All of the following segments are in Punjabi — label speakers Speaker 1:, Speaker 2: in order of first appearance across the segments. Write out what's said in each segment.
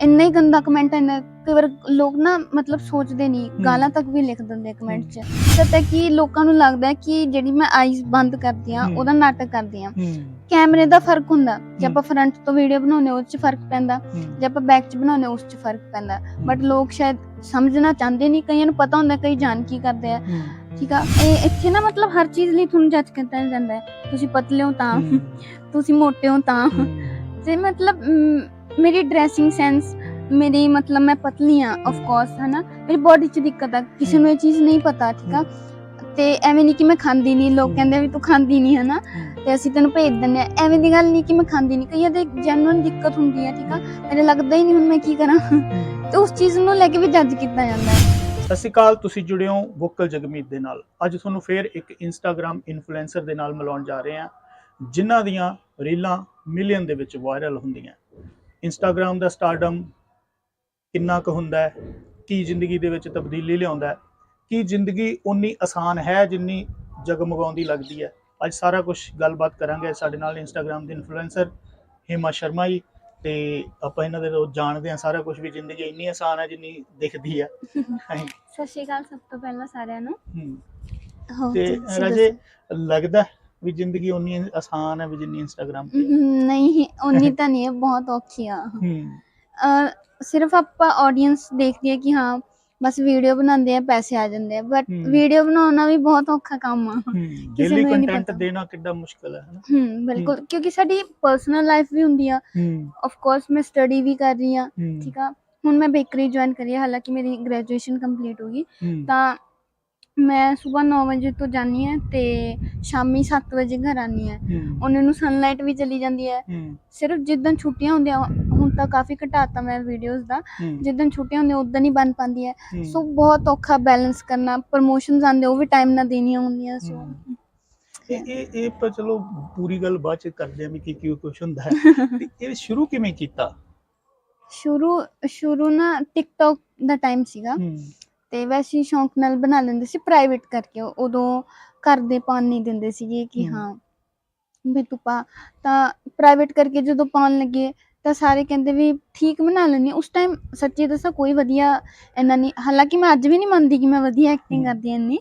Speaker 1: ਇੰਨਾ ਹੀ ਗੰਦਾ ਕਮੈਂਟ ਇੰਨਾ ਕਈ ਵਾਰ ਲੋਕ ਨਾ ਮਤਲਬ ਸੋਚਦੇ ਨਹੀਂ। ਗਾਲਾਂ ਤੱਕ ਵੀ ਲਿਖ ਦਿੰਦੇ ਕਮੈਂਟ 'ਚ। ਸੱਚ ਕਿ ਲੋਕਾਂ ਨੂੰ ਲੱਗਦਾ ਹੈ ਕਿ ਜਿਹੜੀ ਮੈਂ ਆਈਜ਼ ਬੰਦ ਕਰਦੀ ਆ
Speaker 2: ਹਮ।
Speaker 1: ਉਹਦਾ ਨਾਟਕ ਕਰਦੀ ਆ
Speaker 2: ਹੂੰ
Speaker 1: ਕੈਮਰੇ ਦਾ ਫ਼ਰਕ ਹੁੰਦਾ। ਜੇ
Speaker 2: ਹਮ।
Speaker 1: ਆਪਾਂ ਫਰੰਟ ਤੋਂ ਵੀਡੀਓ ਬਣਾਉਂਦੇ ਉਹ 'ਚ ਫ਼ਰਕ ਪੈਂਦਾ। ਜੇ ਆਪਾਂ ਬੈਕ 'ਚ ਬਣਾਉਂਦੇ ਉਸ 'ਚ ਫ਼ਰਕ ਪੈਂਦਾ। ਬਟ ਲੋਕ ਸ਼ਾਇਦ ਸਮਝਣਾ ਚਾਹੁੰਦੇ ਨਹੀਂ। ਕਈਆਂ ਨੂੰ ਪਤਾ ਹੁੰਦਾ ਕਈ ਜਾਣ ਕੀ ਕਰਦੇ ਆ। ਠੀਕ ਆ? ਇਹ ਇੱਥੇ ਨਾ ਮਤਲਬ ਹਰ ਚੀਜ਼ ਲਈ ਤੁਹਾਨੂੰ ਜੱਜ ਕੀਤਾ ਜਾਂਦਾ ਹੈ। ਤੁਸੀਂ ਪਤਲੇ ਹੋ ਤਾਂ ਤੁਸੀਂ ਮੋਟੇ ਹੋ ਤਾਂ। ਤੇ ਮਤਲਬ ਮ, ਮੇਰੀ ਡਰੈਸਿੰਗ ਸੈਂਸ ਮੇਰੀ ਮਤਲਬ ਮੈਂ ਪਤਲੀ ਆ ਆਫ ਕੋਰਸ ਹਨਾ? ਮੇਰੀ ਬੋਡੀ 'ਚ ਦਿੱਕਤ ਆ, ਕਿਸੇ ਨੂੰ ਇਹ ਚੀਜ਼ ਨਹੀਂ ਪਤਾ, ਠੀਕ ਆ? ਤੇ ਐਵੇਂ ਨਹੀਂ ਕਿ ਮੈਂ ਖਾਂਦੀ ਨਹੀਂ, ਲੋਕ ਕਹਿੰਦੇ ਵੀ ਤੂੰ ਖਾਂਦੀ ਨਹੀਂ, ਹਨਾ? ਤੇ ਅਸੀਂ ਤੈਨੂੰ ਭੇਜ ਦਿੰਦੇ ਆ, ਐਵੇਂ ਦੀ ਗੱਲ ਨਹੀਂ ਕਿ ਮੈਂ ਖਾਂਦੀ ਨਹੀਂ, ਕਈਆਂ ਦੇ ਜੈਨੂਇਨ ਦਿੱਕਤ ਹੁੰਦੀ ਆ, ਠੀਕ ਆ? ਮੈਨੂੰ ਲੱਗਦਾ ਹੀ ਨਹੀਂ ਹੁਣ ਮੈਂ ਕੀ ਕਰਾਂ। ਤੇ ਉਸ ਚੀਜ਼ ਨੂੰ ਲੈ ਕੇ ਵੀ ਜੱਜ ਕੀਤਾ ਜਾਂਦਾ ਹੈ।
Speaker 2: ਸਤਿ ਸ਼੍ਰੀ ਅਕਾਲ, ਤੁਸੀਂ ਜੁੜੇ ਹੋ ਵੋਕਲ ਜਗਮੀਤ ਦੇ ਨਾਲ। ਅੱਜ ਤੁਹਾਨੂੰ ਫੇਰ ਇੱਕ ਇੰਸਟਾਗ੍ਰam ਇਨਫਲੂਐਂਸਰ ਦੇ ਨਾਲ ਮਿਲਾਉਣ ਜਾ ਰਹੇ ਹਾਂ, ਜਿਨ੍ਹਾਂ ਦੀਆਂ ਰੀਲਾਂ ਮਿਲੀਅਨ ਦੇ ਵਿੱਚ ਵਾਇਰਲ ਹੁੰਦੀਆਂ। ਇੰਸਟਾਗ੍ਰam ਦਾ ਸਟਾਰਡਮ ਕਿੰਨਾ ਕੁ ਹੁੰਦਾ ਹੈ? ਕੀ ਜ਼ਿੰਦਗੀ ਦੇ ਵਿੱਚ ਤਬਦੀਲੀ ਲਿਆਉਂਦਾ ਹੈ? ਕੀ ਜ਼ਿੰਦਗੀ ਉਨੀ ਆਸਾਨ ਹੈ ਜਿੰਨੀ ਜਗਮਗਾਉਂਦੀ ਲੱਗਦੀ ਹੈ? ਅੱਜ ਸਾਰਾ ਕੁਝ ਗੱਲਬਾਤ ਕਰਾਂਗੇ ਸਾਡੇ ਨਾਲ ਇੰਸਟਾਗ੍ਰam ਦੇ ਇਨਫਲੂਐਂਸਰ ਹਿਮਾ ਸ਼ਰਮਾ ਜੀ ਤੇ ਆਪਾਂ ਇਹਨਾਂ ਦੇ ਤੋਂ ਜਾਣਦੇ ਹਾਂ ਸਾਰਾ ਕੁਝ ਵੀ ਜ਼ਿੰਦਗੀ ਇੰਨੀ ਆਸਾਨ ਹੈ ਜਿੰਨੀ ਦਿਖਦੀ ਹੈ।
Speaker 1: ਸਤਿ ਸ਼੍ਰੀ ਅਕਾਲ ਸਭ ਤੋਂ ਪਹਿਲਾਂ ਸਾਰਿਆਂ ਨੂੰ।
Speaker 2: ਤੇ ਰਾਜੇ ਲੱਗਦਾ ਵੀ ਜ਼ਿੰਦਗੀ ਉਨੀ ਆਸਾਨ ਹੈ ਵੀ ਜਿੰਨੀ ਇੰਸਟਾਗ੍ਰam ਤੇ
Speaker 1: ਨਹੀਂ ਉਨੀ ਤਾਂ ਨਹੀਂ ਹੈ ਬਹੁਤ ਔਖੀ ਆ
Speaker 2: ਹੂੰ
Speaker 1: ਅਹ ਸਿਰਫ ਆਪਾਂ ਆਡੀਅנס ਦੇਖਦੀ ਹੈ ਕਿ ਹਾਂ ਬਸ ਵੀਡੀਓ ਬਣਾਉਂਦੇ ਆ ਪੈਸੇ ਆ ਜਾਂਦੇ ਆ ਬਟ
Speaker 2: ਹਮ।
Speaker 1: ਵੀਡੀਓ ਬਣਾਉਣਾ ਵੀ ਬਹੁਤ ਔਖਾ ਕੰਮ ਆ।
Speaker 2: ਡੇਲੀ
Speaker 1: ਨੂੰ ਇਹ ਨਹੀਂ
Speaker 2: ਕੰਟੈਂਟ
Speaker 1: ਪਤਾ।
Speaker 2: ਦੇਣਾ ਕਿੱਡਾ ਮੁਸ਼ਕਲ ਹੈ ਹਨਾ?
Speaker 1: ਬਿਲਕੁਲ ਕਿਉਂਕਿ ਸਾਡੀ ਪਰਸਨਲ ਲਾਈਫ ਵੀ ਹੁੰਦੀ ਆ।
Speaker 2: ਹੂੰ
Speaker 1: ਆਫ ਕੋਰਸ ਮੈਂ ਸਟੱਡੀ ਵੀ ਕਰ ਰਹੀ ਆ
Speaker 2: ਹੂੰ
Speaker 1: ਠੀਕ ਆ? ਹੁਣ ਮੈਂ ਬੇਕਰੀ ਜੁਆਇਨ ਕਰੀ ਆ ਹਾਲਾਂਕਿ ਮੇਰੀ ਗ੍ਰੈਜੂਏਸ਼ਨ ਕੰਪਲੀਟ ਹੋ ਗਈ।
Speaker 2: ਹੂੰ,
Speaker 1: ਤਾਂ ਮੈਂ ਸਵੇਰ 9 ਵਜੇ ਤੋਂ ਜਾਂਦੀ ਹਾਂ ਤੇ ਸ਼ਾਮੀ 7 ਵਜੇ ਘਰ ਆਉਂਦੀ ਹਾਂ।
Speaker 2: ਹੂੰ,
Speaker 1: ਉਹਨਾਂ ਨੂੰ ਸਨਲਾਈਟ ਵੀ ਚਲੀ ਜਾਂਦੀ ਹੈ।
Speaker 2: ਹੂੰ,
Speaker 1: ਸਿਰਫ ਜਿੱਦਣ ਛੁੱਟੀਆਂ ਹੁੰਦੀਆਂ ਹੁਣ ਤਾਂ ਕਾਫੀ ਘਟਾਤਾ ਮੈਂ ਵੀਡੀਓਜ਼ ਦਾ
Speaker 2: ਹੂੰ,
Speaker 1: ਜਿੱਦਣ ਛੁੱਟੀਆਂ ਹੁੰਦੀਆਂ ਉਦੋਂ ਨਹੀਂ ਬਣ ਪਾਉਂਦੀ ਹੈ।
Speaker 2: ਹੂੰ,
Speaker 1: ਸੋ ਬਹੁਤ ਔਖਾ ਬੈਲੈਂਸ ਕਰਨਾ ਪ੍ਰਮੋਸ਼ਨਸ ਆਉਂਦੇ ਉਹ ਵੀ ਟਾਈਮ ਨਾਲ ਦੇਣੀਆਂ ਹੁੰਦੀਆਂ ਸੋ
Speaker 2: ਹਮ। ਇਹ ਇਹ ਇਹ ਪਰ ਚਲੋ ਪੂਰੀ ਗੱਲ ਬਾਅਦ ਚ ਕਰਦੇ ਆਂ ਵੀ ਕੀ ਕੀ ਕੁਝ ਹੁੰਦਾ ਹੈ। ਤੇ ਇਹ ਸ਼ੁਰੂ ਕਿਵੇਂ ਕੀਤਾ?
Speaker 1: ਸ਼ੁਰੂ ਸ਼ੁਰੂ ਨਾ ਟਿਕਟੌਕ ਦਾ ਟਾਈਮ ਸੀਗਾ।
Speaker 2: ਹੂੰ।
Speaker 1: ਤੇ ਵੈਸੇ ਹੀ ਸ਼ੌਂਕ ਨਾਲ ਬਣਾ ਲੈਂਦੇ ਸੀ ਪ੍ਰਾਈਵੇਟ ਕਰਕੇ ਉਦੋਂ ਘਰ ਦੇ ਪਾਣ ਨਹੀਂ ਦਿੰਦੇ ਸੀਗੇ ਕਿ। ਹਾਂ ਵੀ ਤੂੰ ਪਾ ਤਾਂ ਪ੍ਰਾਈਵੇਟ ਕਰਕੇ ਜਦੋਂ ਪਾਉਣ ਲੱਗੇ ਤਾਂ ਸਾਰੇ ਕਹਿੰਦੇ ਵੀ ਠੀਕ ਬਣਾ ਲੈਂਦੀ ਹਾਂ। ਉਸ ਟਾਈਮ ਸੱਚੀ ਦੱਸਾਂ ਕੋਈ ਵਧੀਆ ਇੰਨਾ ਨਹੀਂ। ਹਾਲਾਂਕਿ ਮੈਂ ਅੱਜ ਵੀ ਨਹੀਂ ਮੰਨਦੀ ਕਿ ਮੈਂ ਵਧੀਆ ਐਕਟਿੰਗ। ਕਰਦੀ ਇੰਨੀ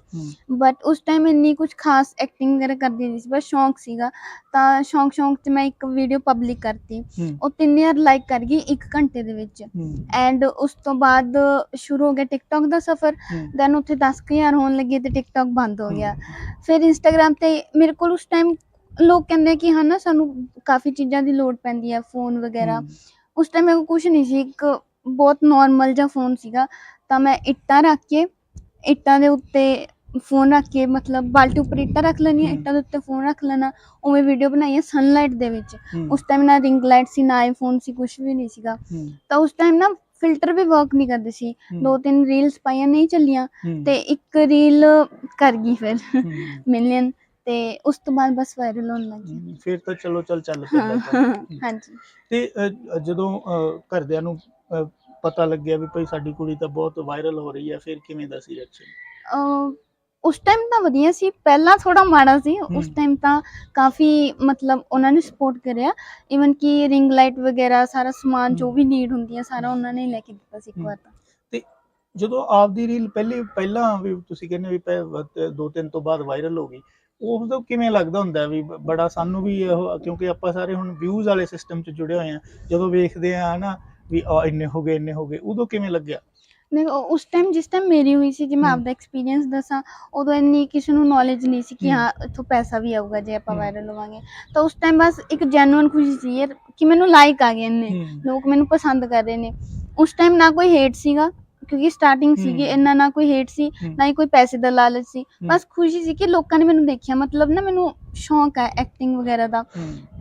Speaker 1: ਬਟ ਉਸ ਟਾਈਮ ਇੰਨੀ ਕੁਝ ਖਾਸ ਐਕਟਿੰਗ ਵਗੈਰਾ ਕਰਦੀ ਨਹੀਂ ਸੀ। ਬਸ ਸ਼ੌਂਕ ਸੀਗਾ। ਤਾਂ ਸ਼ੌਂਕ ਸ਼ੌਂਕ 'ਚ ਮੈਂ ਇੱਕ ਵੀਡੀਓ ਪਬਲਿਕ ਕਰਤੀ। ਉਹ 3000 ਲਾਈਕ ਕਰ ਗਈ 1 ਘੰਟੇ ਦੇ ਵਿੱਚ। ਐਂਡ ਉਸ ਤੋਂ ਬਾਅਦ ਸ਼ੁਰੂ ਹੋ ਗਿਆ ਟਿਕਟੌਕ ਦਾ ਸਫ਼ਰ। ਦੈਨ ਉੱਥੇ 10000 ਹੋਣ ਲੱਗੇ ਤੇ ਟਿਕਟੌਕ ਬੰਦ ਹੋ ਗਿਆ। ਫਿਰ ਇੰਸਟਾਗ੍ਰam ਤੇ ਮੇਰੇ ਕੋਲ ਉਸ ਟਾਈਮ ਲੋਕ ਕਹਿੰਦੇ ਕਿ ਹਾਂ ਨਾ ਸਾਨੂੰ ਕਾਫੀ ਚੀਜ਼ਾਂ ਦੀ ਲੋੜ ਪੈਂਦੀ ਹੈ ਫੋਨ ਵਗੈਰਾ। ਉਸ ਟਾਈਮ ਮੇਰੇ ਕੋਲ ਕੁਝ ਨਹੀਂ ਸੀ ਇੱਕ ਬਹੁਤ ਨਾਰਮਲ ਜਿਹਾ ਫੋਨ ਸੀਗਾ। ਤਾਂ ਮੈਂ ਇੱਟਾਂ ਰੱਖ ਕੇ ਇੱਟਾਂ ਦੇ ਉੱਤੇ ਫੋਨ ਰੱਖ ਕੇ ਮਤਲਬ ਬਾਲਟੀ ਉੱਪਰ ਇੱਟਾਂ ਰੱਖ ਲੈਣੀਆਂ। ਇੱਟਾਂ ਦੇ ਉੱਤੇ ਫੋਨ ਰੱਖ ਲੈਣਾ ਉਵੇਂ ਵੀਡੀਓ ਬਣਾਈ ਹੈ ਸਨਲਾਈਟ ਦੇ ਵਿੱਚ। ਉਸ ਟਾਈਮ ਨਾ ਰਿੰਗ ਲਾਈਟ ਸੀ ਨਾ ਆਈਫੋਨ ਸੀ ਕੁਝ ਵੀ ਨਹੀਂ ਸੀਗਾ। ਤਾਂ ਉਸ ਟਾਈਮ ਨਾ ਫਿਲਟਰ ਵੀ ਵਰਕ ਨਹੀਂ ਕਰਦੇ ਸੀ। ਦੋ ਤਿੰਨ ਰੀਲਸ ਪਾਈਆਂ ਨਹੀਂ ਚੱਲੀਆਂ। ਤੇ ਇੱਕ ਰੀਲ ਕਰ ਗਈ ਫਿਰ। ਮਿਲੀਅਨ ਤੇ ਉਸ ਤੋਂ ਬਾਅਦ ਬਸ ਵਾਇਰਲ ਹੋਣ ਲੱਗ ਗਿਆ
Speaker 2: ਫਿਰ ਤਾਂ ਚਲੋ ਚੱਲ ਚੱਲ ਪੈਂਦਾ ਕੰਮ।
Speaker 1: ਹਾਂਜੀ
Speaker 2: ਤੇ ਅ, ਜਦੋਂ ਅ, ਘਰਦਿਆਂ ਨੂੰ ਅ, ਪਤਾ ਲੱਗਿਆ ਵੀ ਭਾਈ ਸਾਡੀ ਕੁੜੀ ਤਾਂ ਬਹੁਤ ਵਾਇਰਲ ਹੋ ਰਹੀ ਹੈ ਫਿਰ ਕਿਵੇਂ ਦਾ ਸੀ ਰਿਐਕਸ਼ਨ
Speaker 1: ਅਹ ਉਸ ਟਾਈਮ ਤਾਂ ਵਧੀਆ ਸੀ ਪਹਿਲਾਂ ਥੋੜਾ ਮਾੜਾ ਸੀ ਉਸ
Speaker 2: ਹਮ।
Speaker 1: ਟਾਈਮ ਤਾਂ ਕਾਫੀ ਮਤਲਬ ਉਹਨਾਂ ਨੇ ਸਪੋਰਟ ਕਰਿਆ ਇਵਨ ਕਿ ਰਿੰਗ ਲਾਈਟ ਵਗੈਰਾ ਸਾਰਾ ਸਮਾਨ ਜੋ
Speaker 2: ਹਮ।
Speaker 1: ਵੀ ਨੀਡ ਹੁੰਦੀ ਹੈ ਸਾਰਾ ਉਹਨਾਂ ਨੇ ਲੈ ਕੇ ਦਿੱਤਾ ਸੀ ਇੱਕ
Speaker 2: ਹਮ।
Speaker 1: ਵਾਰ ਤਾਂ
Speaker 2: ਜਦੋਂ ਆਪਦੀ ਰੀਲ ਪਹਿਲੇ ਪਹਿਲਾਂ ਵੀ ਤੁਸੀਂ ਕਹਿੰਦੇ ਵੀ ਪਹਿ- ਵ- ਦੋ ਤਿੰਨ ਤੋਂ ਬਾਅਦ ਵਾਇਰਲ ਹੋ ਗਈ ਉਦੋਂ ਕਿਵੇਂ ਲੱਗਦਾ ਹੁੰਦਾ ਵੀ ਬੜਾ ਸਾਨੂੰ ਵੀ ਇਹ ਕਿਉਂਕਿ ਆਪਾਂ ਸਾਰੇ ਹੁਣ ਵਿਊਜ਼ ਵਾਲੇ ਸਿਸਟਮ 'ਚ ਜੁੜੇ ਹੋਏ ਆ ਜਦੋਂ ਵੇਖਦੇ ਆ ਨਾ ਵੀ ਆ ਇੰਨੇ ਹੋ ਗਏ ਇੰਨੇ ਹੋ ਗਏ ਉਦੋਂ ਕਿਵੇਂ ਲੱਗਿਆ
Speaker 1: ਨਹੀਂ ਉਹ- ਉਸ ਟਾਈਮ ਜਿਸ ਟਾਈਮ ਮੇਰੀ ਹੋਈ ਸੀ ਜੇ ਮੈਂ। ਆਪਦਾ ਐਕਸਪੀਰੀਅੰਸ ਦੱਸਾਂ ਉਦੋਂ ਇੰਨੀ ਕਿਸੇ ਨੂੰ ਨੌਲੇਜ ਨਹੀਂ ਸੀ ਕਿ। ਹਾਂ ਇੱਥੋਂ ਪੈਸਾ ਵੀ ਆਊਗਾ ਜੇ ਆਪਾਂ। ਵਾਇਰਲ ਹੋਵਾਂਗੇ ਤਾਂ ਉਸ ਟਾਈਮ ਬਸ ਇੱਕ ਜੈਨੂਇਨ ਖੁਸ਼ੀ ਸੀ ਯਾਰ ਕਿ ਮੈਨੂੰ ਲਾਈਕ ਆ ਗਏ
Speaker 2: ਹੂੰ,
Speaker 1: ਲੋਕ ਮੈਨੂੰ ਪਸੰਦ ਕਰ ਰਹੇ ਨੇ ਉਸ ਟਾਈਮ ਨਾ ਕੋਈ ਹੇਟ ਸੀਗਾ ਕਿਉਂਕਿ ਸਟਾਰਟਿੰਗ ਸੀਗੀ। ਇੰਨਾ ਨਾ ਕੋਈ ਹੇਟ ਸੀ। ਨਾ ਹੀ ਕੋਈ ਪੈਸੇ ਦਾ ਲਾਲਚ ਸੀ। ਬਸ ਖੁਸ਼ੀ ਸੀ ਕਿ ਲੋਕਾਂ ਨੇ ਮੈਨੂੰ ਦੇਖਿਆ ਮਤਲਬ ਨਾ ਮੈਨੂੰ ਸ਼ੌਂਕ ਹੈ ਐਕਟਿੰਗ ਵਗੈਰਾ ਦਾ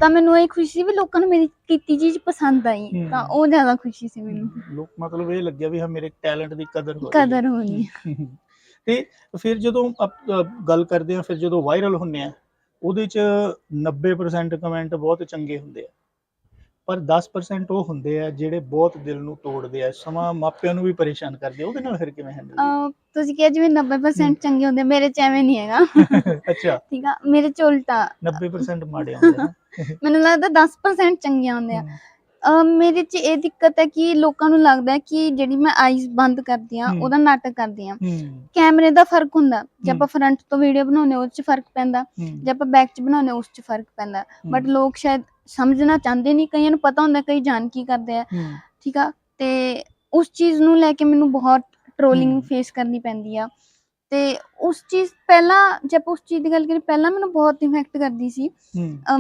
Speaker 1: ਤਾਂ ਮੈਨੂੰ ਇਹ ਖੁਸ਼ੀ ਸੀ ਵੀ ਲੋਕਾਂ ਨੂੰ ਮੇਰੀ ਕੀਤੀ ਚੀਜ਼ ਪਸੰਦ ਆਈ। ਤਾਂ ਉਹ ਜ਼ਿਆਦਾ ਖੁਸ਼ੀ ਸੀ ਮੈਨੂੰ
Speaker 2: ਲੋਕ ਮਤਲਬ ਇਹ ਲੱਗਿਆ ਵੀ ਹਾਂ ਮੇਰੇ ਟੈਲੈਂਟ ਦੀ ਕਦਰ ਹੋ ਰਹੀ ਹੈ
Speaker 1: ਕਦਰ ਹੋਣੀ
Speaker 2: ਤੇ ਫਿਰ ਜਦੋਂ ਗੱਲ ਕਰਦੇ ਆ ਫਿਰ ਜਦੋਂ ਵਾਇਰਲ ਹੁੰਨੇ ਆ ਉਹਦੇ ਚ 90% ਕਮੈਂਟ ਬਹੁਤ ਚੰਗੇ ਹੁੰਦੇ ਆ ਪਰ 10% ਉਹ ਹੁੰਦੇ ਆ ਜਿਹੜੇ ਬਹੁਤ ਦਿਲ ਨੂੰ ਤੋੜਦੇ ਆ ਸਮਾਂ ਮਾਪਿਆਂ ਨੂੰ ਵੀ ਪਰੇਸ਼ਾਨ ਕਰਦੇ ਆ ਉਹਦੇ ਨਾਲ ਫਿਰ ਕਿਵੇਂ ਹੈਂਡਲ
Speaker 1: ਅਹ ਤੁਸੀਂ ਕਿਹਾ ਜਿਵੇਂ 90% ਚੰਗੇ ਹੁੰਦੇ ਮੇਰੇ ਚ ਐਵੇਂ ਨਹੀਂ ਹੈਗਾ।
Speaker 2: ਅੱਛਾ।
Speaker 1: ਠੀਕ ਆ ਮੇਰੇ ਚ ਉਲਟਾ।
Speaker 2: 90% ਮਾੜੇ ਹੁੰਦੇ ਆ
Speaker 1: ਮੈਨੂੰ ਲੱਗਦਾ 10% ਚੰਗੀਆਂ ਹੁੰਦੇ ਆ। ਅਹ ਮੇਰੇ 'ਚ ਇਹ ਦਿੱਕਤ ਹੈ ਕਿ ਲੋਕਾਂ ਨੂੰ ਲੱਗਦਾ ਹੈ ਕਿ ਜਿਹੜੀ ਮੈਂ ਆਈਜ਼ ਬੰਦ ਕਰਦੀ ਆ
Speaker 2: ਹਮ।
Speaker 1: ਉਹਦਾ ਨਾਟਕ ਕਰਦੀ ਆ
Speaker 2: ਹੂੰ।
Speaker 1: ਕੈਮਰੇ ਦਾ ਫ਼ਰਕ ਹੁੰਦਾ। ਜੇ
Speaker 2: ਹਮ।
Speaker 1: ਆਪਾਂ ਫਰੰਟ ਤੋਂ ਵੀਡੀਓ ਬਣਾਉਂਦੇ ਹਾਂ, ਉਸ 'ਚ ਫ਼ਰਕ ਪੈਂਦਾ। ਜੇ ਆਪਾਂ ਬੈਕ 'ਚ ਬਣਾਉਂਦੇ ਹਾਂ, ਉਸ 'ਚ ਫ਼ਰਕ ਪੈਂਦਾ। ਬਟ ਲੋਕ ਸ਼ਾਇਦ ਸਮਝਣਾ ਚਾਹੁੰਦੇ ਨਹੀਂ ਕਈਆਂ ਨੂੰ ਪਤਾ ਹੁੰਦਾ ਕਈ ਜਾਣ ਕੀ ਕਰਦੇ ਆ। ਠੀਕ ਆ? ਤੇ ਉਸ ਚੀਜ਼ ਨੂੰ ਲੈ ਕੇ ਮੈਨੂੰ ਬਹੁਤ ਟ੍ਰੋਲਿੰਗ। ਫੇਸ ਕਰਨੀ ਪੈਂਦੀ ਆ। ਤੇ ਉਸ ਚੀਜ਼ ਪਹਿਲਾਂ ਜੇ ਆਪਾਂ ਉਸ ਚੀਜ਼ ਦੀ ਗੱਲ ਕਰੀਏ ਪਹਿਲਾਂ ਮੈਨੂੰ ਬਹੁਤ ਇਫੈਕਟ ਕਰਦੀ ਸੀ।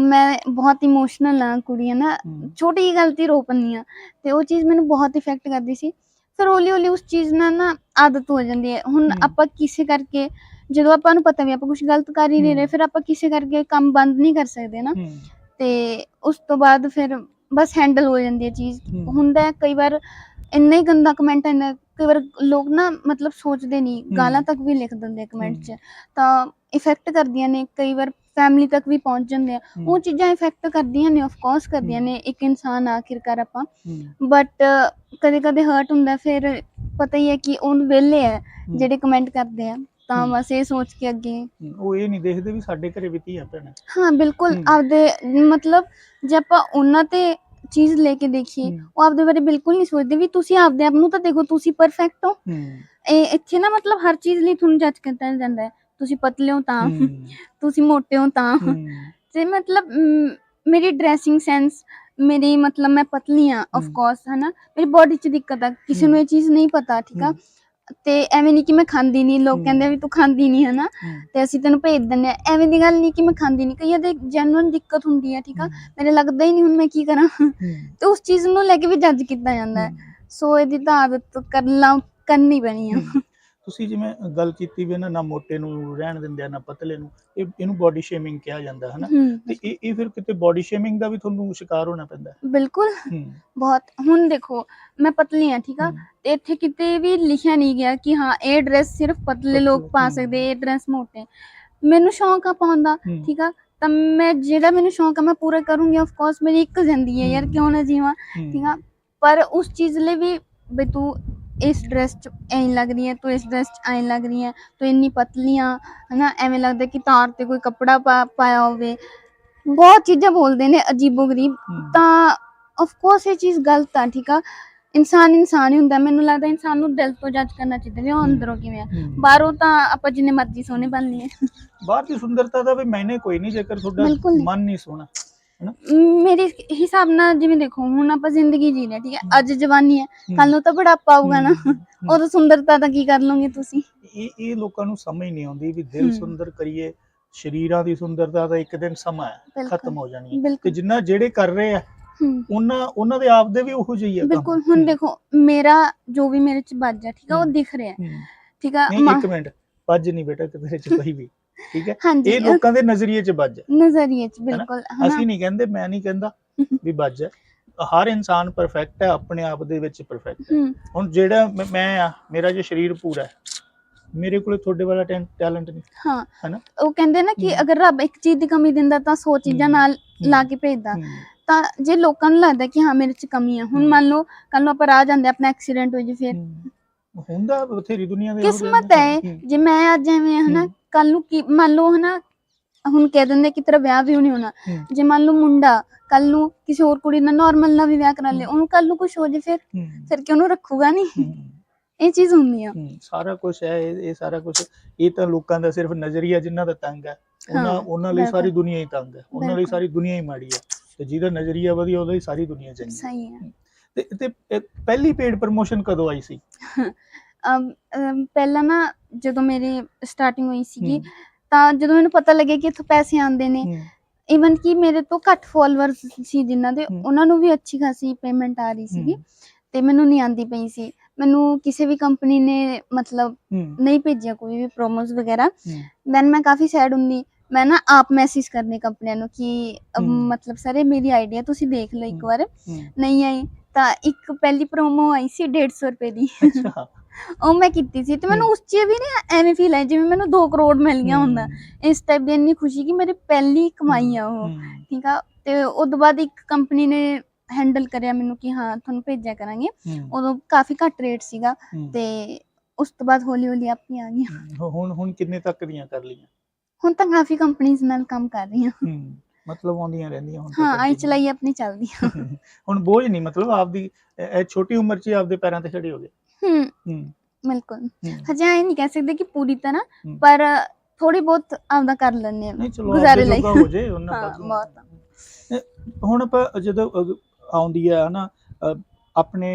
Speaker 1: ਮੈਂ ਬਹੁਤ ਇਮੋਸ਼ਨਲ ਆ ਕੁੜੀ ਹੈ। ਨਾ ਛੋਟੀ ਜਿਹੀ ਗਲਤੀ ਰੋ ਪੈਂਦੀ ਆ। ਤੇ ਉਹ ਚੀਜ਼ ਮੈਨੂੰ ਬਹੁਤ ਇਫੈਕਟ ਕਰਦੀ ਸੀ। ਫਿਰ ਹੌਲੀ ਹੌਲੀ ਉਸ ਚੀਜ਼ ਨਾਲ ਨਾ ਆਦਤ ਹੋ ਜਾਂਦੀ ਹੈ। ਹੁਣ। ਆਪਾਂ ਕਿਸੇ ਕਰਕੇ ਜਦੋਂ ਆਪਾਂ ਨੂੰ ਪਤਾ ਵੀ ਆਪਾਂ ਕੁਝ ਗਲਤ ਕਰ ਹੀ ਨਹੀਂ ਰਹੇ। ਫਿਰ ਆਪਾਂ ਕਿਸੇ ਕਰਕੇ ਕੰਮ ਬੰਦ ਨਹੀਂ ਕਰ ਸਕਦੇ ਨਾ ਤੇ ਉਸ ਤੋਂ ਬਾਅਦ ਫਿਰ ਬਸ ਹੈਂਡਲ ਹੋ ਜਾਂਦੀ ਹੈ ਚੀਜ਼। ਹੁੰਦਾ ਹੈ ਕਈ ਵਾਰ ਇੰਨਾ ਹੀ ਗੰਦਾ ਕਮੈਂਟ ਆਉਂਦਾ ਕਈ ਵਾਰ ਲੋਕ ਨਾ ਮਤਲਬ ਸੋਚਦੇ ਨਹੀਂ। ਗਾਲਾਂ ਤੱਕ ਵੀ ਲਿਖ ਦਿੰਦੇ ਕਮੈਂਟ 'ਚ। ਤਾਂ ਇਫੈਕਟ ਕਰਦੀਆਂ ਨੇ ਕਈ ਵਾਰ ਫੈਮਿਲੀ ਤੱਕ ਵੀ ਪਹੁੰਚ ਜਾਂਦੇ ਆ।
Speaker 2: ਹੂੰ,
Speaker 1: ਉਹ ਚੀਜ਼ਾਂ ਇਫੈਕਟ ਕਰਦੀਆਂ ਨੇ ਆਫ ਕੋਰਸ ਕਰਦੀਆਂ। ਨੇ ਇੱਕ ਇਨਸਾਨ ਆਖਿਰਕਾਰ ਆਪਾਂ।
Speaker 2: ਹੂੰ,
Speaker 1: ਬਟ ਕਦੇ ਕਦੇ ਹਰਟ ਹੁੰਦਾ ਫਿਰ ਪਤਾ ਹੀ ਹੈ ਕਿ ਉਹ ਵਿਹਲੇ ਹੈ
Speaker 2: ਹੂੰ,
Speaker 1: ਜਿਹੜੇ ਕਮੈਂਟ ਕਰਦੇ ਆ। ਤਾਂ। ਬਸ ਇਹ ਸੋਚ ਕੇ ਅੱਗੇ
Speaker 2: ਉਹ ਇਹ ਨਹੀਂ ਦੇਖਦੇ ਵੀ ਸਾਡੇ ਘਰੇ ਵੀ ਧੀਆ ਭੈਣਾਂ
Speaker 1: ਹਾਂ ਬਿਲਕੁਲ। ਆਪਦੇ ਮਤਲਬ ਜੇ ਆਪਾਂ ਉਹਨਾਂ ਤੇ ਚੀਜ਼ ਲੈ ਕੇ ਦੇਖੀਏ ਉਹ ਆਪਦੇ ਬਾਰੇ ਬਿਲਕੁਲ ਨਹੀਂ ਸੋਚਦੇ ਵੀ ਤੁਸੀਂ ਆਪਦੇ ਆਪ ਨੂੰ ਤਾਂ ਦੇਖੋ ਤੁਸੀਂ ਪਰਫੈਕਟ ਹੋ ਇਹ ਇੱਥੇ ਨਾ ਮਤਲਬ ਹਰ ਚੀਜ਼ ਲਈ ਤੁਹਾਨੂੰ ਜੱਜ ਕੀਤਾ ਜਾਂਦਾ ਹੈ ਤੁਸੀਂ ਪਤਲੇ ਹੋ ਤਾਂ ਤੁਸੀਂ ਮੋਟੇ ਹੋ ਤਾਂ ਤੇ ਮਤਲਬ ਮੇਰੀ ਡਰੈਸਿੰਗ ਸੈਂਸ ਮੇਰੀ ਮਤਲਬ ਮੈਂ ਪਤਲੀ ਆ ਆਫ। ਕੋਰਸ ਹਨਾ ਮੇਰੀ ਬੋਡੀ 'ਚ ਦਿੱਕਤ ਆ ਕਿਸੇ ਨੂੰ। ਇਹ ਚੀਜ਼ ਨਹੀਂ ਪਤਾ ਠੀਕ ਆ। ਤੇ ਐਵੇਂ ਨਹੀਂ ਕਿ ਮੈਂ ਖਾਂਦੀ ਨਹੀਂ ਲੋਕ। ਕਹਿੰਦੇ ਆ ਵੀ ਤੂੰ ਖਾਂਦੀ ਨਹੀਂ ਹਨਾ? ਤੇ ਅਸੀਂ ਤੈਨੂੰ ਭੇਜ ਦਿੰਦੇ ਆ। ਐਵੇਂ ਦੀ ਗੱਲ ਨਹੀਂ ਕਿ ਮੈਂ ਖਾਂਦੀ ਨਹੀਂ। ਕਈਆਂ ਦੇ ਜੈਨੂਇਨ ਦਿੱਕਤ ਹੁੰਦੀ ਆ ਠੀਕ ਆ? ਮੇਰੇ ਲੱਗਦਾ ਹੀ ਨਹੀਂ ਹੁਣ ਮੈਂ ਕੀ ਕਰਾਂ। ਤੇ ਉਸ ਚੀਜ਼ ਨੂੰ ਲੈ ਕੇ ਵੀ ਜੱਜ ਕੀਤਾ ਜਾਂਦਾ। ਹੈ। ਸੋ ਇਹਦੀ ਤਾਂ ਆਦਤ ਕਰਨਾ ਕਰਨੀ ਪੈਣੀ ਆ।
Speaker 2: ਤੁਸੀਂ ਜਿਵੇਂ ਗੱਲ ਕੀਤੀ ਵੀ ਨਾ ਨਾ ਮੋਟੇ ਨੂੰ ਰਹਿਣ ਦਿੰਦੇ ਆ ਨਾ ਪਤਲੇ ਨੂੰ ਇਹ ਇਹਨੂੰ ਬਾਡੀ ਸ਼ੇਮਿੰਗ ਕਿਹਾ ਜਾਂਦਾ ਹੈ ਨਾ ਤੇ ਇਹ ਇਹ ਫਿਰ ਕਿਤੇ ਬਾਡੀ ਸ਼ੇਮਿੰਗ ਦਾ ਵੀ ਤੁਹਾਨੂੰ ਸ਼ਿਕਾਰ ਹੋਣਾ ਪੈਂਦਾ?
Speaker 1: ਬਿਲਕੁਲ। ਬਹੁਤ ਹੁਣ ਦੇਖੋ ਮੈਂ ਪਤਲੀ ਆ ਠੀਕ ਆ? ਤੇ ਇੱਥੇ ਕਿਤੇ ਵੀ ਲਿਖਿਆ ਨਹੀਂ ਗਿਆ ਕਿ ਹਾਂ ਇਹ ਡਰੈਸ ਸਿਰਫ ਪਤਲੇ ਲੋਕ ਪਾ। ਸਕਦੇ ਇਹ ਡਰੈਸ ਮੋਟੇ। ਮੈਨੂੰ ਸ਼ੌਂਕ ਆ ਪਾਉਣ ਦਾ ਠੀਕ ਆ? ਤਾਂ ਮੈਂ ਜਿਹੜਾ ਮੈਨੂੰ ਸ਼ੌਂਕ ਆ ਮੈਂ ਪੂਰਾ ਕਰੂੰਗੀ ਆਫ ਕੋਰਸ ਮੇਰੀ ਇੱਕ ਜ਼ਿੰਦਗੀ ਹੈ ਯਾਰ। ਕਿਉਂ ਨਾ ਜੀਵਾਂ ਠੀਕ ਆ? ਪਰ ਉਸ ਚੀਜ਼ ਲਈ ਵੀ ਵੀ ਤੂੰ ਇਸ ਡਰੈਸ ਚ ਐਂ ਲੱਗ ਰਹੀ ਹੈ ਤੂੰ ਇਸ ਡਰੈਸ ਚ ਐਂ ਲੱਗ ਰਹੀ ਹੈ ਤੂੰ ਇੰਨੀ ਪਤਲੀ ਆ ਹਨਾ ਐਵੇਂ ਲੱਗਦਾ ਕਿ ਤਾਰ ਤੇ ਕੋਈ ਕੱਪੜਾ ਪਾ ਪਾਇਆ ਹੋਵੇ। ਬਹੁਤ ਚੀਜ਼ਾਂ ਬੋਲਦੇ ਨੇ ਅਜੀਬੋ-ਗਰੀਬ
Speaker 2: ਹੂੰ,
Speaker 1: ਤਾਂ ਆਫ ਕੋਰਸ ਇਹ ਚੀਜ਼ ਗਲਤ ਆ ਠੀਕ ਆ? ਇਨਸਾਨ ਇਨਸਾਨ ਹੀ ਹੁੰਦਾ ਮੈਨੂੰ ਲੱਗਦਾ ਇਨਸਾਨ ਨੂੰ ਦਿਲ ਤੋਂ ਜੱਜ ਕਰਨਾ ਚਾਹੀਦਾ ਵੀ ਉਹ। ਅੰਦਰੋਂ ਕਿਵੇਂ ਆ। ਬਾਹਰੋਂ ਤਾਂ ਆਪਾਂ ਜਿੰਨੇ ਮਰਜ਼ੀ ਸੋਹਣੇ ਬਣ ਲਈਏ।
Speaker 2: ਬਾਹਰ ਦੀ ਸੁੰਦਰਤਾ ਦਾ ਵੀ ਮੈਨੇ ਕੋਈ ਨਹੀਂ ਜੇਕਰ ਤੁਹਾਡਾ
Speaker 1: ਬਿਲਕੁਲ ਨਹੀਂ।
Speaker 2: ਮਨ ਨਹੀਂ ਸੋਹਣਾ।
Speaker 1: ਮੇਰੇ ਹਿਸਾਬ ਨਾਲ ਜਿਵੇਂ ਦੇਖੋ ਹੁਣ ਆਪਾਂ ਜ਼ਿੰਦਗੀ ਜੀ ਰਹੇ ਹਾਂ, ਠੀਕ ਹੈ। ਅੱਜ ਜਵਾਨੀ ਹੈ
Speaker 2: ਹੂੰ,
Speaker 1: ਕੱਲ ਨੂੰ ਤਾਂ ਬੁਢਾਪਾ ਆਊਗਾ ਨਾ
Speaker 2: ਹੂੰ, ਹੂੰ।
Speaker 1: ਉਦੋਂ ਸੁੰਦਰਤਾ ਦਾ ਕੀ ਕਰ ਲਓਗੇ ਤੁਸੀਂ
Speaker 2: ਇਹ ਇਹ ਲੋਕਾਂ ਨੂੰ ਸਮਝ ਨਹੀਂ ਆਉਂਦੀ ਵੀ ਦਿਲ
Speaker 1: ਹੂੰ।
Speaker 2: ਸੁੰਦਰ ਕਰੀਏ ਸ਼ਰੀਰਾਂ ਦੀ ਸੁੰਦਰਤਾ ਦਾ ਇੱਕ ਦਿਨ ਸਮਾਂ ਹੈ। ਖਤਮ ਹੋ ਜਾਣੀ ਹੈ ਤੇ ਜਿੰਨਾ ਜਿਹੜੇ ਕਰ ਰਹੇ ਆ ਉਹਨਾਂ ਉਹਨਾਂ ਦੇ ਆਪ ਦੇ ਵੀ ਉਹੋ ਜਿਹੀ ਕੰਮ।
Speaker 1: ਬਿਲਕੁਲ ਹੁਣ
Speaker 2: ਹੂੰ,
Speaker 1: ਦੇਖੋ ਮੇਰਾ ਜੋ ਵੀ ਮੇਰੇ ਚ ਵੱਜ ਆ ਠੀਕ ਆ ਉਹ। ਦਿਖ ਰਿਹਾ
Speaker 2: ਹੂੰ।
Speaker 1: ਠੀਕ ਆ
Speaker 2: ਇੱਕ ਮਿੰਟ ਵੱਜ ਨਹੀਂ ਬੇਟਾ ਤੇਰੇ ਚ ਕੋਈ ਵੀ ਠੀਕ ਹੈ
Speaker 1: ਹਾਂਜੀ
Speaker 2: ਇਹ ਲੋਕਾਂ ਦੇ ਨਜ਼ਰੀਏ ਚ ਵੱਜ ਹੈ
Speaker 1: ਨਜ਼ਰੀਏ ਚ ਬਿਲਕੁਲ ਹਨਾ
Speaker 2: ਅਸੀਂ ਨਹੀਂ ਕਹਿੰਦੇ ਮੈਂ ਨਹੀਂ ਕਹਿੰਦਾ ਵੀ ਵੱਜ ਹੈ ਹਰ ਇਨਸਾਨ ਪਰਫੈਕਟ ਹੈ ਆਪਣੇ ਆਪ ਦੇ ਵਿੱਚ ਪਰਫੈਕਟ ਹੈ ਹੁਣ ਜਿਹੜਾ ਮੈਂ- ਮੈਂ ਆ ਮੇਰਾ ਜੇ ਸਰੀਰ ਪੂਰਾ ਹੈ ਮੇਰੇ ਕੋਲੇ ਤੁਹਾਡੇ ਵਾਲਾ ਟੈਲੈਂਟ ਨਹੀਂ
Speaker 1: ਹਾਂ
Speaker 2: ਹਨਾ?
Speaker 1: ਉਹ ਕਹਿੰਦੇ ਨਾ ਕਿ
Speaker 2: ਹਮ।
Speaker 1: ਅਗਰ ਰੱਬ ਇੱਕ ਚੀਜ਼ ਦੀ ਕਮੀ ਦਿੰਦਾ ਤਾਂ 100 ਚੀਜ਼ਾਂ
Speaker 2: ਹਮ।
Speaker 1: ਨਾਲ
Speaker 2: ਹਮ।
Speaker 1: ਲਾ ਕੇ ਭੇਜਦਾ ਤਾਂ ਜੇ ਲੋਕਾਂ ਨੂੰ ਲੱਗਦਾ ਕਿ ਹਾਂ ਮੇਰੇ ਚ ਕਮੀ ਆ ਹੁਣ
Speaker 2: ਹਮ।
Speaker 1: ਮੰਨ ਲਓ ਕੱਲ ਨੂੰ ਆਪਾਂ ਰਾਹ ਜਾਂਦੇ ਆਪਣਾ ਐਕਸੀਡੈਂਟ ਹੋ ਜੇ ਫਿਰ।
Speaker 2: ਹੁੰਦਾ ਬਥੇਰੀ ਦੁਨੀਆ ਦੇ
Speaker 1: ਕਿਸਮਤ ਹੈ ਜੇ ਮੈਂ ਅੱਜ ਐਵੇਂ ਹਨਾ। ਕੱਲ ਨੂੰ ਕੀ ਮੰਨ ਲਓ ਹਨਾ ਹੁਣ ਕਹਿ ਦਿੰਦੇ ਕਿ ਤੇਰਾ ਵਿਆਹ ਵੀ ਨਹੀਂ ਹੋਣਾ। ਜੇ ਮੰਨ ਲਓ ਮੁੰਡਾ ਕੱਲ ਨੂੰ ਕਿਸੇ ਹੋਰ ਕੁੜੀ ਨਾਲ ਨਾਰਮਲ ਨਾਲ ਵੀ ਵਿਆਹ ਕਰਾ ਲੇ। ਉਹਨੂੰ ਕੱਲ ਨੂੰ ਕੁਝ ਹੋ ਜੇ ਫਿਰ ਫਿਰ ਕਿ ਉਹਨੂੰ ਰੱਖੂਗਾ ਨਹੀਂ ਇਹ ਚੀਜ਼ ਹੁੰਦੀ ਆ।
Speaker 2: ਸਾਰਾ ਕੁਝ ਹੈ ਇਹ ਸਾਰਾ ਕੁਝ ਇਹ ਤਾਂ ਲੋਕਾਂ ਦਾ ਸਿਰਫ ਨਜ਼ਰੀਆ ਜਿਨ੍ਹਾਂ ਦਾ ਤੰਗ ਹੈ। ਉਹਨਾਂ ਉਹਨਾਂ ਲਈ। ਸਾਰੀ ਦੁਨੀਆ ਹੀ ਤੰਗ ਹੈ। ਉਹਨਾਂ ਲਈ। ਸਾਰੀ ਦੁਨੀਆ ਹੀ ਮਾੜੀ ਹੈ। ਤੇ ਜਿਹਦਾ ਨਜ਼ਰੀਆ ਵਧੀਆ ਉਹਦਾ ਹੀ ਸਾਰੀ ਦੁਨੀਆ ਚੰਗੀ
Speaker 1: ਸਹੀ ਹੈ।
Speaker 2: ਤੇ ਤੇ ਇਹ ਪਹਿਲੀ ਪੇਡ ਪ੍ਰਮੋਸ਼ਨ ਕਦੋਂ ਆਈ ਸੀ?
Speaker 1: ਅਮ, ਅਮ, ਪਹਿਲਾਂ ਨਾ ਜਦੋਂ ਮੇਰੀ ਸਟਾਰਟਿੰਗ ਹੋਈ ਸੀਗੀ ਤਾਂ ਜਦੋਂ ਮੈਨੂੰ ਪਤਾ ਲੱਗਿਆ ਕਿ ਇੱਥੋਂ ਪੈਸੇ ਆਉਂਦੇ ਨੇ
Speaker 2: ਹੂੰ,
Speaker 1: ਇਵਨ ਕਿ ਮੇਰੇ ਤੋਂ ਘੱਟ ਫਾਲੋਅਰਸ ਸੀ ਜਿਨ੍ਹਾਂ ਦੇ
Speaker 2: ਹਮ।
Speaker 1: ਉਹਨਾਂ ਨੂੰ ਵੀ ਅੱਛੀ ਖਾਸੀ ਪੇਮੈਂਟ ਆ ਰਹੀ ਸੀਗੀ
Speaker 2: ਹੂੰ,
Speaker 1: ਤੇ ਮੈਨੂੰ ਨਹੀਂ ਆਂਦੀ ਪਈ ਸੀ। ਮੈਨੂੰ ਕਿਸੇ ਵੀ ਕੰਪਨੀ ਨੇ ਮਤਲਬ
Speaker 2: ਹੂੰ,
Speaker 1: ਨਹੀਂ ਭੇਜਿਆ ਕੋਈ ਵੀ ਪ੍ਰੋਮੋਸ ਵਗੈਰਾ।
Speaker 2: ਹੂੰ,
Speaker 1: ਦੈਨ ਮੈਂ ਕਾਫੀ ਸੈਡ ਹੁੰਦੀ। ਮੈਂ ਨਾ ਆਪ ਮੈਸੇਜ ਕਰਨੇ ਕੰਪਨੀਆਂ ਨੂੰ ਕਿ ਅਮ,
Speaker 2: ਹਮ।
Speaker 1: ਮਤਲਬ ਸਰ ਮੇਰੀ ਆਈਡੀਆ ਤੁਸੀਂ ਦੇਖ ਲਓ ਇੱਕ
Speaker 2: ਹਮ।
Speaker 1: ਵਾਰ।
Speaker 2: ਹੂੰ,
Speaker 1: ਨਹੀਂ ਆਈ। ਤਾਂ ਇੱਕ ਪਹਿਲੀ ਪ੍ਰੋਮੋ ਆਈ ਸੀ 150 ਰੁਪਏ ਦੀ।
Speaker 2: ਅੱਛਾ।
Speaker 1: ਉਹ ਮੈਂ ਕੀਤੀ ਸੀ ਤੇ ਮੈਨੂੰ। ਉਸ 'ਚ ਵੀ ਨਾ ਐਵੇਂ ਫੀਲ ਹੈ ਜਿਵੇਂ ਮੈਨੂੰ 2 ਕਰੋੜ ਮਿਲ ਗਿਆ ਹੁੰਦਾ। ਇਸ ਟਾਈਪ ਦੀ ਇੰਨੀ ਖੁਸ਼ੀ ਕਿ ਮੇਰੀ ਪਹਿਲੀ ਕਮਾਈ ਆ ਉਹ। ਠੀਕ ਆ? ਤੇ ਉਸ ਤੋਂ ਬਾਅਦ ਇੱਕ ਕੰਪਨੀ ਨੇ ਹੈਂਡਲ ਕਰਿਆ ਮੈਨੂੰ ਕਿ ਹਾਂ ਤੁਹਾਨੂੰ ਭੇਜਿਆ ਕਰਾਂਗੇ। ਉਦੋਂ ਕਾਫੀ ਘੱਟ ਰੇਟ ਸੀਗਾ ਤੇ ਉਸ ਤੋਂ ਬਾਅਦ ਹੌਲੀ ਹੌਲੀ ਆਪੇ ਆ ਗਈਆਂ।
Speaker 2: ਹੁਣ ਹੁਣ ਕਿੰਨੇ ਤੱਕ ਦੀਆਂ ਕਰ ਲਈਆਂ?
Speaker 1: ਹੁਣ ਤਾਂ ਕਾਫੀ ਕੰਪਨੀਆਂ ਨਾਲ ਕੰਮ ਕਰ ਰਹੀ ਹੂੰ।
Speaker 2: ਮਤਲਬ ਆਉਂਦੀਆਂ ਰਹਿੰਦੀਆਂ ਹੁਣ
Speaker 1: ਹਾਂ ਆਈ। ਚਲਾਈ ਆਪਣੀ ਚੱਲਦੀ ਆ
Speaker 2: ਹੁਣ ਬੋਝ ਨਹੀਂ ਮਤਲਬ ਆਪਦੀ ਇਹ ਛੋਟੀ ਉਮਰ 'ਚ ਹੀ ਆਪਦੇ ਪੈਰਾਂ ਤੇ ਖੜੇ ਹੋ ਗਏ
Speaker 1: ਹੂੰ
Speaker 2: ਹੂੰ
Speaker 1: ਬਿਲਕੁਲ
Speaker 2: ਹੂੰ।
Speaker 1: ਹਜੇ ਐ ਨਹੀਂ ਕਹਿ ਸਕਦੇ ਕਿ ਪੂਰੀ ਤਰ੍ਹਾਂ। ਪਰ ਥੋੜੀ ਬਹੁਤ ਆਪਦਾ ਕਰ ਲੈਂਦੇ ਆ ਗੁਜ਼ਾਰੇ ਲਈ।
Speaker 2: ਹੋ ਜੇ ਉਹਨਾਂ
Speaker 1: ਬਹੁਤ।
Speaker 2: ਹੁਣ ਆਪਾਂ ਜਦੋਂ ਆਉਂਦੀ ਆ ਹਨਾ ਆਪਣੇ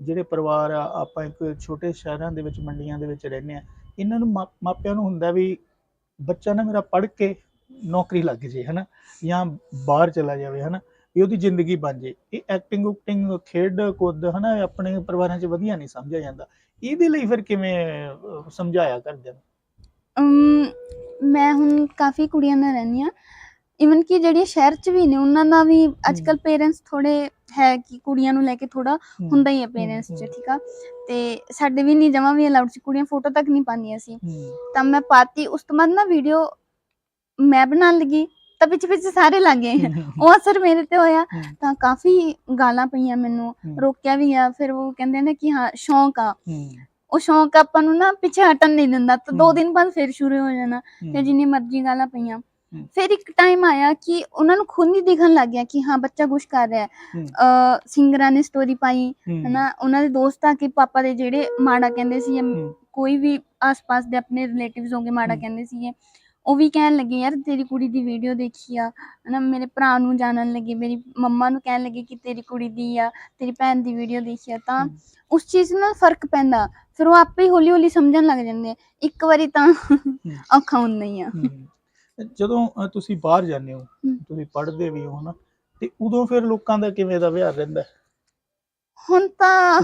Speaker 2: ਜਿਹੜੇ ਪਰਿਵਾਰ ਆ ਆਪਾਂ ਇੱਕ ਛੋਟੇ ਸ਼ਹਿਰਾਂ ਦੇ ਵਿੱਚ ਮੰਡੀਆਂ ਦੇ ਵਿੱਚ ਰਹਿੰਦੇ ਆ ਇਹਨਾਂ ਨੂੰ ਮਾਪਿਆਂ ਨੂੰ ਹੁੰਦਾ ਵੀ ਬੱਚਾ ਨਾ ਮੇਰਾ ਪੜ੍ਹ ਕੇ ਨੌਕਰੀ ਲੱਗ ਜੇ ਹਨਾ? ਜਾਂ ਬਾਹਰ ਚਲਾ ਜਾਵੇ ਹਨਾ? ਵੀ ਉਹਦੀ ਜ਼ਿੰਦਗੀ ਬਣ ਜੇ। ਇਹ ਐਕਟਿੰਗ ਉਕਟਿੰਗ ਖੇਡ ਕੁੱਦ ਹਨਾ? ਇਹ ਆਪਣੇ ਪਰਿਵਾਰਾਂ 'ਚ ਵਧੀਆ ਨਹੀਂ ਸਮਝਿਆ ਜਾਂਦਾ। ਇਹਦੇ ਲਈ ਫਿਰ ਕਿਵੇਂ ਸਮਝਾਇਆ ਕਰਦੇ ਨੇ?
Speaker 1: ਮੈਂ ਹੁਣ ਕਾਫੀ ਕੁੜੀਆਂ ਨਾਲ ਰਹਿੰਦੀ ਆ ਇਵਨ ਕਿ ਜਿਹੜੀਆਂ ਸ਼ਹਿਰ 'ਚ ਵੀ ਨੇ ਉਹਨਾਂ ਦਾ ਵੀ ਅੱਜ ਕੱਲ ਪੇਰੈਂਟਸ ਥੋੜੇ ਹੈ ਕਿ ਕੁੜੀਆਂ ਨੂੰ ਲੈ ਕੇ ਥੋੜਾ ਹੁੰਦਾ ਹੀ ਹੈ ਪੇਰੈਂਟਸ 'ਚ। ਠੀਕ ਆ? ਤੇ ਸਾਡੇ ਵੀ ਨਹੀਂ ਜਮਾ ਵੀ ਅਲਾਉਡ ਸੀ ਕੁੜੀਆਂ ਫੋਟੋ ਤੱਕ ਨਹੀਂ ਪਾਉਂਦੀਆਂ ਸੀ। ਤਾਂ ਮੈਂ ਪਾਤੀ। ਉਸ ਤੋਂ ਬਾਅਦ ਨਾ ਵੀਡੀਓ ਮੈਂ ਬਣਾਉਣ ਲੱਗੀ ਤਾਂ ਪਿੱਛੇ ਪਿੱਛੇ ਸਾਰੇ ਲੱਗ ਗਏ ਉਹ ਅਸਰ ਮੇਰੇ ਤੇ ਹੋਇਆ। ਤਾਂ ਕਾਫੀ ਗਾਲਾਂ ਪਈਆਂ ਮੈਨੂੰ। ਰੋਕਿਆ ਵੀ ਆ ਫਿਰ ਉਹ ਕਹਿੰਦੇ ਨੇ ਕਿ ਹਾਂ ਸ਼ੌਂਕ ਆ ਉਹ ਸ਼ੌਂਕ ਆਪਾਂ ਨੂੰ ਨਾ ਪਿੱਛੇ ਹਟਣ ਨਹੀਂ ਦਿੰਦਾ ਤਾਂ ਦੋ। ਦਿਨ ਬਾਅਦ ਫਿਰ ਸ਼ੁਰੂ ਹੋ ਜਾਣਾ ਤੇ। ਜਿੰਨੀ ਮਰਜ਼ੀ ਗਾਲਾਂ ਪਈਆਂ। ਫਿਰ ਇੱਕ ਟਾਈਮ ਆਇਆ ਕਿ ਉਹਨਾਂ ਨੂੰ ਖੁਦ ਹੀ ਦਿਖਣ ਲੱਗ ਗਿਆ ਕਿ ਹਾਂ ਬੱਚਾ ਕੁਛ ਕਰ ਰਿਹਾ
Speaker 2: ਹੂੰ।
Speaker 1: ਸਿੰਗਰਾਂ ਨੇ ਸਟੋਰੀ ਪਾਈ। ਹਨਾ ਉਹਨਾਂ ਦੇ ਦੋਸਤ ਆ ਕਿ ਪਾਪਾ ਦੇ ਜਿਹੜੇ ਮਾੜਾ ਕਹਿੰਦੇ ਸੀ। ਕੋਈ ਵੀ ਆਸ-ਪਾਸ ਦੇ ਆਪਣੇ ਰਿਲੇਟਿਵਸ ਹੋਗੇ ਮਾੜਾ। ਕਹਿੰਦੇ ਸੀਗੇ ਉਹ ਵੀ ਕਹਿਣ ਲੱਗੇ ਯਾਰ ਤੇਰੀ ਕੁੜੀ ਦੀ ਵੀਡੀਓ ਦੇਖੀ ਆ ਹਨਾ ਮੇਰੇ ਭਰਾ ਨੂੰ ਜਾਣਨ ਲੱਗੇ ਮੇਰੀ ਮੰਮਾ ਨੂੰ ਕਹਿਣ ਲੱਗੇ ਕਿ ਤੇਰੀ ਕੁੜੀ ਦੀ ਆ ਤੇਰੀ ਭੈਣ ਦੀ ਵੀਡੀਓ ਦੇਖੀ ਆ ਤਾਂ। ਉਸ ਚੀਜ਼ ਨਾਲ ਫ਼ਰਕ ਪੈਂਦਾ ਫਿਰ ਉਹ ਆਪੇ ਹੀ ਹੌਲੀ-ਹੌਲੀ ਸਮਝਣ ਲੱਗ ਜਾਂਦੇ ਆ ਇੱਕ ਵਾਰੀ ਤਾਂ ਔਖਾ ਹੁੰਦਾ ਹੀ ਆ
Speaker 2: ਜਦੋਂ ਅ, ਤੁਸੀਂ ਬਾਹਰ ਜਾਂਦੇ ਹੋ। ਤੁਸੀਂ ਪੜ੍ਹਦੇ ਵੀ ਹੋ ਹਨਾ ਤੇ ਉਦੋਂ ਫਿਰ ਲੋਕਾਂ ਦਾ ਕਿਵੇਂ ਦਾ ਵਿਹਾਰ ਰਹਿੰਦਾ ਹੈ?
Speaker 1: ਹੁਣ ਤਾਂ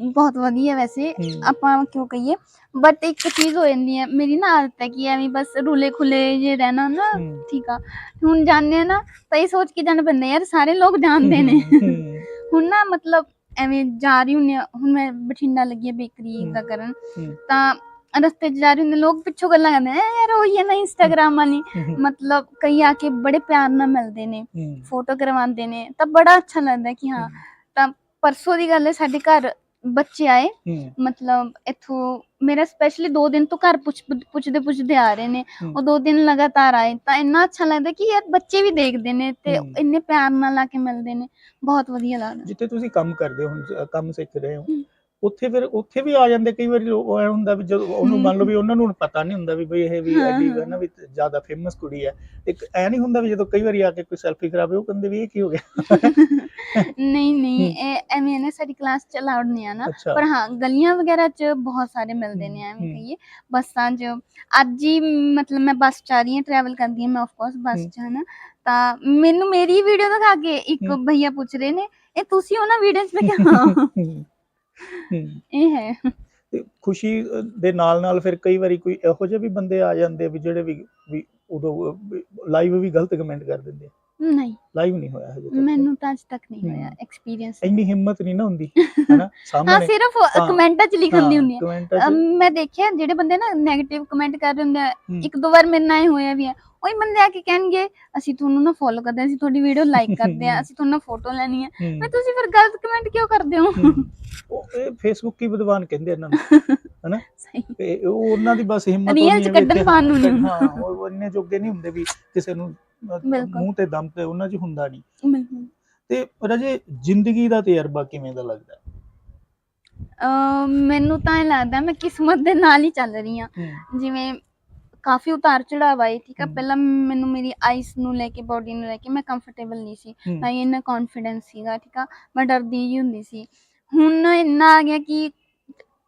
Speaker 1: ਬਹੁਤ ਵਧੀਆ ਵੈਸੇ। ਆਪਾਂ ਕਿਉਂ ਕਹੀਏ? ਬਟ ਇੱਕ ਚੀਜ਼ ਹੋ ਜਾਂਦੀ ਹੈ ਮੇਰੀ ਨਾ ਆਦਤ ਹੈ ਕਿ ਐਵੇਂ ਬਸ ਰੁਲੇ ਖੁਲੇ ਜੇ ਰਹਿਣਾ ਨਾ। ਠੀਕ ਆ। ਹੁਣ ਜਾਣਦੇ ਆ ਨਾ ਤਾਂ ਇਹ ਸੋਚ ਕੇ ਜਾਣਾ ਪੈਂਦਾ ਯਾਰ ਸਾਰੇ ਲੋਕ ਜਾਣਦੇ ਨੇ। ਹੁਣ ਨਾ ਮਤਲਬ ਐਵੇਂ ਜਾ ਰਹੀ ਹੁੰਦੀ ਹਾਂ ਹੁਣ ਮੈਂ ਬਠਿੰਡਾ ਲੱਗੀ ਆ ਬੇਕਰੀ। ਦਾ ਕਰਨ। ਤਾਂ ਰਸਤੇ 'ਚ ਜਾ ਰਹੀ ਹੁੰਦੇ ਲੋਕ ਪਿੱਛੋਂ ਗੱਲਾਂ ਕਰਦੇ "ਐ ਯਾਰ ਉਹ ਹੈ ਨਾ ਇੰਸਟਾਗ੍ਰਾਮ ਵਾਲੀ। ਮਤਲਬ ਕਈ ਆ ਕੇ ਬੜੇ ਪਿਆਰ ਨਾਲ ਮਿਲਦੇ ਨੇ ਫੋਟੋ ਕਰਵਾਉਂਦੇ ਨੇ ਤਾਂ ਬੜਾ ਅੱਛਾ ਲੱਗਦਾ ਕਿ ਹਾਂ ਪਰਸੋਂ ਦੀ ਗੱਲ ਹੈ ਸਾਡੇ ਘਰ ਬੱਚੇ ਆਏ। ਮਤਲਬ ਇੱਥੋਂ ਮੇਰਾ ਸਪੈਸ਼ਲੀ 2 ਦਿਨ ਤੋਂ ਘਰ ਪੁੱਛ ਪੁੱਛਦੇ ਪੁੱਛਦੇ ਆ ਰਹੇ ਨੇ। ਉਹ 2 ਦਿਨ ਲਗਾਤਾਰ ਆਏ। ਤਾਂ ਇੰਨਾ ਅੱਛਾ ਲੱਗਦਾ ਕਿ ਯਾਰ ਬੱਚੇ ਵੀ ਦੇਖਦੇ ਨੇ ਤੇ। ਇੰਨੇ ਪਿਆਰ ਨਾਲ ਆ ਕੇ ਮਿਲਦੇ ਨੇ। ਬਹੁਤ ਵਧੀਆ ਲੱਗਦਾ।
Speaker 2: ਜਿੱਥੇ ਤੁਸੀਂ ਕੰਮ ਕਰਦੇ ਹੋ ਕੰਮ ਸਿੱਖ ਰਹੇ ਹੋ। ਉੱਥੇ ਫਿਰ ਉੱਥੇ ਵੀ ਆ ਜਾਂਦੇ ਕਈ ਵਾਰੀ ਲੋਕ ਐ ਹੁੰਦਾ ਵੀ ਜਦੋਂ ਉਹਨੂੰ ਮੰਨ ਲਓ ਵੀ ਉਹਨਾਂ ਨੂੰ ਪਤਾ ਨਹੀਂ ਹੁੰਦਾ ਵੀ ਬਈ ਇਹ ਵੀ ਐਡੀ
Speaker 1: ਹਾਂ।
Speaker 2: ਨਾ ਵੀ ਜ਼ਿਆਦਾ ਫੇਮਸ ਕੁੜੀ ਹੈ ਇੱਕ ਐ ਨਹੀਂ ਹੁੰਦਾ ਵੀ ਜਦੋਂ ਕਈ ਵਾਰੀ ਆ ਕੇ ਕੋਈ ਸੈਲਫੀ ਕਰਾਵੇ ਉਹ ਕਹਿੰਦੇ ਵੀ ਇਹ ਕੀ ਹੋ ਗਿਆ
Speaker 1: ਨਹੀਂ ਨਹੀਂ ਇਹ ਐਵੇਂ ਨੇ ਸਾਡੀ ਕਲਾਸ ਚ ਅਲਾਉਡ ਨਹੀਂ ਆ ਨਾ ਪਰ ਹਾਂ ਗਲੀਆਂ ਵਗੈਰਾ ਚ ਬਹੁਤ ਸਾਰੇ ਮਿਲਦੇ ਨੇ ਐਵੇਂ। ਕਹੀਏ ਬੱਸਾਂ 'ਚ ਅੱਜ ਹੀ ਮਤਲਬ ਮੈਂ ਬੱਸ ਚ ਆ ਰਹੀ ਹਾਂ ਟਰੈਵਲ ਕਰਦੀ ਹਾਂ ਮੈਂ ਆਫ ਕੋਰਸ ਬੱਸ। ਚ ਹਨਾ ਤਾਂ ਮੈਨੂੰ ਮੇਰੀ ਵੀਡੀਓ ਦਿਖਾ ਕੇ ਇੱਕ। ਭਈਆ ਪੁੱਛ ਰਹੇ ਨੇ ਇਹ ਤੁਸੀਂ ਹੋ ਨਾ ਵੀਡੀਓ ਚ ਮੈਂ ਕਿਹਾ। ਇਹ ਹੈ।
Speaker 2: ਤੇ ਖੁਸ਼ੀ ਦੇ ਨਾਲ ਨਾਲ ਫਿਰ ਕਈ ਵਾਰੀ ਕੋਈ ਇਹੋ ਜਿਹੇ ਵੀ ਬੰਦੇ ਆ ਜਾਂਦੇ ਵੀ ਜਿਹੜੇ ਵੀ ਵੀ ਉਦੋਂ ਲਾਈਵ ਵੀ ਗਲਤ ਕਮੈਂਟ ਕਰ ਦਿੰਦੇ
Speaker 1: ਨਹੀਂ।
Speaker 2: ਲਾਈਵ ਨਹੀਂ ਹੋਇਆ ਹਜੇ ਤੱਕ।
Speaker 1: ਮੈਨੂੰ ਤਾਂ ਅੱਜ ਤੱਕ ਨਹੀਂ ਹੋਇਆ
Speaker 2: ਹਮ।
Speaker 1: ਐਕਸਪੀਰੀਅੰਸ
Speaker 2: ਇੰਨੀ ਹਿੰਮਤ ਨਹੀਂ ਨਾ ਹੁੰਦੀ ਹਨਾ?
Speaker 1: ਹਾਂ
Speaker 2: ਸਾਹਮਣੇ
Speaker 1: ਸਿਰਫ
Speaker 2: ਹਾਂ,
Speaker 1: ਕਮੈਂਟਾਂ ਚ ਲਿਖਣ ਦੀ ਹੁੰਦੀ ਹੈ
Speaker 2: ਕਮੈਂਟਾਂ
Speaker 1: ਅਮ,
Speaker 2: 'ਚ।
Speaker 1: ਮੈਂ ਦੇਖਿਆ ਜਿਹੜੇ ਬੰਦੇ ਨਾ 네ਗੇਟਿਵ ਕਮੈਂਟ ਕਰ ਰਹੇ ਹੁੰਦੇ ਆ
Speaker 2: ਹਮ।
Speaker 1: ਇੱਕ ਦੋ ਵਾਰ ਮੇਰੇ ਨਾਲ ਇਹ ਹੋਇਆ ਵੀ ਹੈ ਉਹੀ ਬੰਦੇ ਆ ਕੇ ਕਹਿਣਗੇ ਅਸੀਂ ਤੁਹਾਨੂੰ ਨਾ ਫੋਲੋ ਕਰਦੇ ਹਾਂ ਅਸੀਂ ਤੁਹਾਡੀ ਵੀਡੀਓ ਲਾਈਕ ਕਰਦੇ ਹਾਂ ਅਸੀਂ ਤੁਹਾਨੂੰ ਫੋਟੋ ਲੈਣੀ ਹੈ।
Speaker 2: ਹਮ,
Speaker 1: ਮੈਂ ਤੁਸੀਂ ਫਿਰ ਗਲਤ ਕਮੈਂਟ ਕਿਉਂ ਕਰਦੇ ਹੋ?
Speaker 2: ਹਮ। ਉਹ ਇਹ ਫੇਸਬੁੱਕ ਹੀ ਵਿਦਵਾਨ ਕਹਿੰਦੇ ਇਹਨਾਂ ਨੂੰ ਹਨਾ?
Speaker 1: ਸਹੀ।
Speaker 2: ਤੇ ਉਹ ਉਹਨਾਂ ਦੀ ਬਸ ਹਿੰਮਤ
Speaker 1: Real ਚ
Speaker 2: ਹੈ ਵੀ
Speaker 1: ਕੱਢਣ
Speaker 2: ਇੱਥੇ-
Speaker 1: ਪਾਉਣ ਨੂੰ ਨਹੀਂ
Speaker 2: ਹਾਂ ਉਹ ਉਹ ਇੰਨੇ ਜੋਗੇ ਨਹੀਂ ਹੁੰਦੇ ਵੀ ਕਿਸੇ ਨੂੰ
Speaker 1: ਬਿਲਕੁਲ।
Speaker 2: ਮੂੰਹ ਤੇ ਦਮ ਤੇ ਉਹਨਾਂ 'ਚ ਹੁੰਦਾ ਨਹੀਂ।
Speaker 1: ਬਿਲਕੁਲ।
Speaker 2: ਤੇ ਰਜੇ ਜ਼ਿੰਦਗੀ ਦਾ ਤਜਰਬਾ ਕਿਵੇਂ ਦਾ ਲੱਗਦਾ?
Speaker 1: ਮੈਨੂੰ ਤਾਂ ਇਹ ਲੱਗਦਾ ਮੈਂ ਕਿਸਮਤ ਦੇ ਨਾਲ ਹੀ ਚੱਲ ਰਹੀ ਹਾਂ। ਜਿਵੇਂ ਕਾਫੀ ਉਤਾਰ ਚੜਾਵ ਆਏ ਠੀਕ ਆ?
Speaker 2: ਹਮ।
Speaker 1: ਪਹਿਲਾਂ ਮੈਨੂੰ ਮੇਰੀ ਆਈਸ ਨੂੰ ਲੈ ਕੇ ਬਾਡੀ ਨੂੰ ਲੈ ਕੇ ਮੈਂ ਕੰਫਰਟੇਬਲ ਨਹੀਂ ਸੀ।
Speaker 2: ਹਮ,
Speaker 1: ਨਾ ਹੀ ਇੰਨਾ ਕੌਨਫੀਡੈਂਸ ਸੀਗਾ ਠੀਕ ਆ? ਮੈਂ ਡਰਦੀ ਹੀ ਹੁੰਦੀ ਸੀ। ਹੁਣ ਇੰਨਾ ਆ ਗਿਆ ਕਿ